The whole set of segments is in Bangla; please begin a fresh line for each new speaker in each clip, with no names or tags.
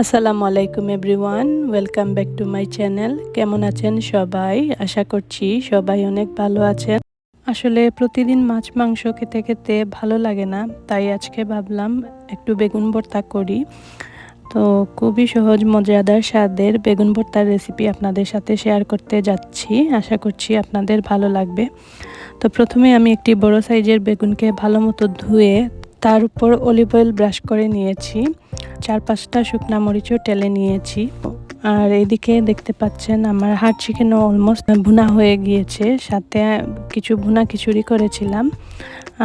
আসসালামু আলাইকুম everyone, welcome back to my channel. কেমন আছেন সবাই? আশা করছি সবাই অনেক ভালো আছেন। আসলে প্রতিদিন মাছ, মাংস খেতে খেতে ভালো লাগে না, তাই আজকে ভাবলাম একটু বেগুন ভর্তা করি। তো খুবই সহজ, মজাদার স্বাদের বেগুন ভর্তার রেসিপি আপনাদের সাথে শেয়ার করতে যাচ্ছি। আশা করছি আপনাদের ভালো লাগবে। তো প্রথমে আমি একটি বড় সাইজের বেগুনকে ভালো মতো ধুয়ে তার উপর অলিভ অয়েল ব্রাশ করে নিয়েছি। চার পাঁচটা শুকনা মরিচও টেলে নিয়েছি। আর এদিকে দেখতে পাচ্ছেন আমার হাট চিকেনও অলমোস্ট ভুনা হয়ে গিয়েছে। সাথে কিছু ভুনা খিচুড়ি করেছিলাম।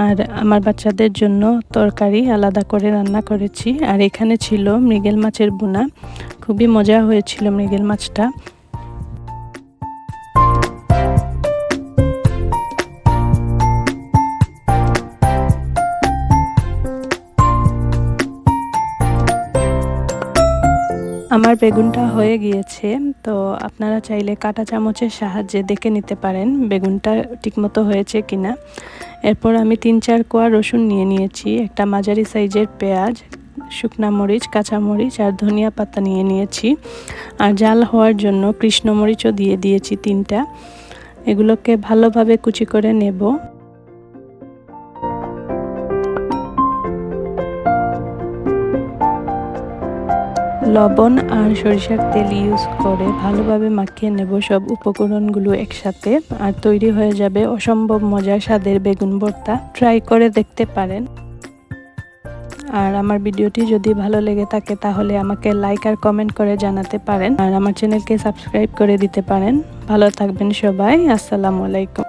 আর আমার বাচ্চাদের জন্য তরকারি আলাদা করে রান্না করেছি। আর এখানে ছিল মৃগেল মাছের বুনা খুবই মজা হয়েছিল মৃগেল মাছটা। আমার বেগুনটা হয়ে গিয়েছে, তো আপনারা চাইলে কাটা চামচের সাহায্যে দেখে নিতে পারেন বেগুনটা ঠিকমতো হয়েছে কিনা। এরপর আমি তিন চার কোয়া রসুন নিয়ে নিয়েছি, একটা মাঝারি সাইজের পেঁয়াজ, শুকনা মরিচ কাঁচামরিচ আর ধনিয়া পাতা নিয়ে নিয়েছি। আর জাল হওয়ার জন্য কৃষ্ণমরিচও দিয়ে দিয়েছি তিনটা। এগুলোকে ভালোভাবে কুচি করে নেব। লবণ আর সরিষার তেল ইউজ করে ভালোভাবে মাখিয়ে নেব সব উপকরণগুলো একসাথে। আর তৈরি হয়ে যাবে অসম্ভব মজার স্বাদের বেগুন ভর্তা। ট্রাই করে দেখতে পারেন। আর আমার ভিডিওটি যদি ভালো লেগে থাকে তাহলে আমাকে লাইক আর কমেন্ট করে জানাতে পারেন। আর আমার চ্যানেলকে সাবস্ক্রাইব করে দিতে পারেন। ভালো থাকবেন সবাই। আসসালামু আলাইকুম।